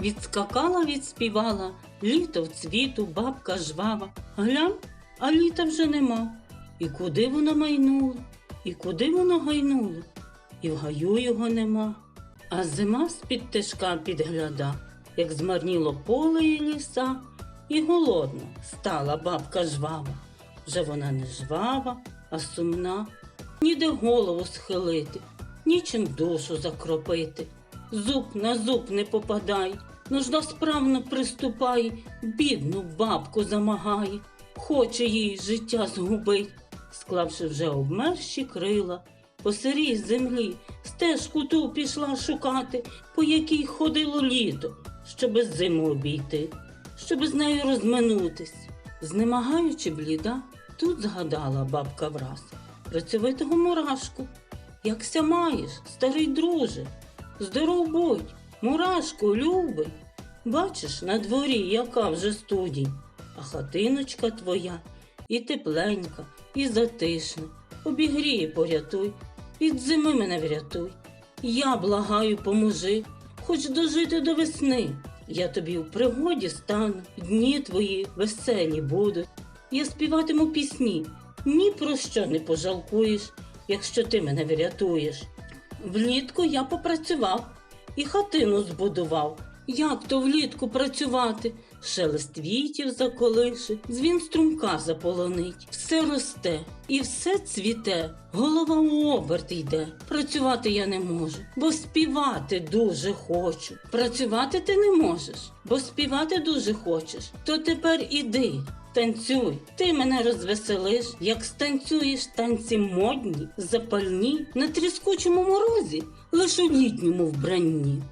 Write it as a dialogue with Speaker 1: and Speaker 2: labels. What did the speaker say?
Speaker 1: Відскакала, відспівала, літо в цвіту, бабка жвава. Глянь, а літа вже нема. І куди воно майнуло, і куди воно гайнуло, і в гаю його нема. А зима з-під тишка підгляда, як змарніло поле і ліса, і голодна стала бабка жвава. Вже вона не жвава, а сумна, ніде голову схилити, нічим душу закропити. Зуб на зуб не попадай, нужда справно приступай, бідну бабку замагає, хоче їй життя згубить, склавши вже обмерші крила, по сирій землі стежку ту пішла шукати, по якій ходило літо, щоби зиму обійти, щоби з нею розминутись. Знемагаючи бліда, тут згадала бабка враз працьовитого мурашку. Якся маєш, старий друже, здоров будь, мурашку, любий. Бачиш, на дворі яка вже студінь, а хатиночка твоя і тепленька, і затишна. Обігрій, порятуй, від зими мене врятуй. Я благаю, поможи, хоч дожити до весни. Я тобі в пригоді стану, дні твої веселі будуть. Я співатиму пісні, ні про що не пожалкуєш, якщо ти мене врятуєш. Влітку я попрацював і хатину збудував. Як то влітку працювати? Шелест вітів заколише, дзвін струмка заполонить. Все росте і все цвіте, голова у оберт йде. Працювати я не можу, бо співати дуже хочу. Працювати ти не можеш, бо співати дуже хочеш. То тепер іди, танцюй, ти мене розвеселиш, як станцюєш танці модні, запальні, на тріскучому морозі, лиш у літньому вбранні.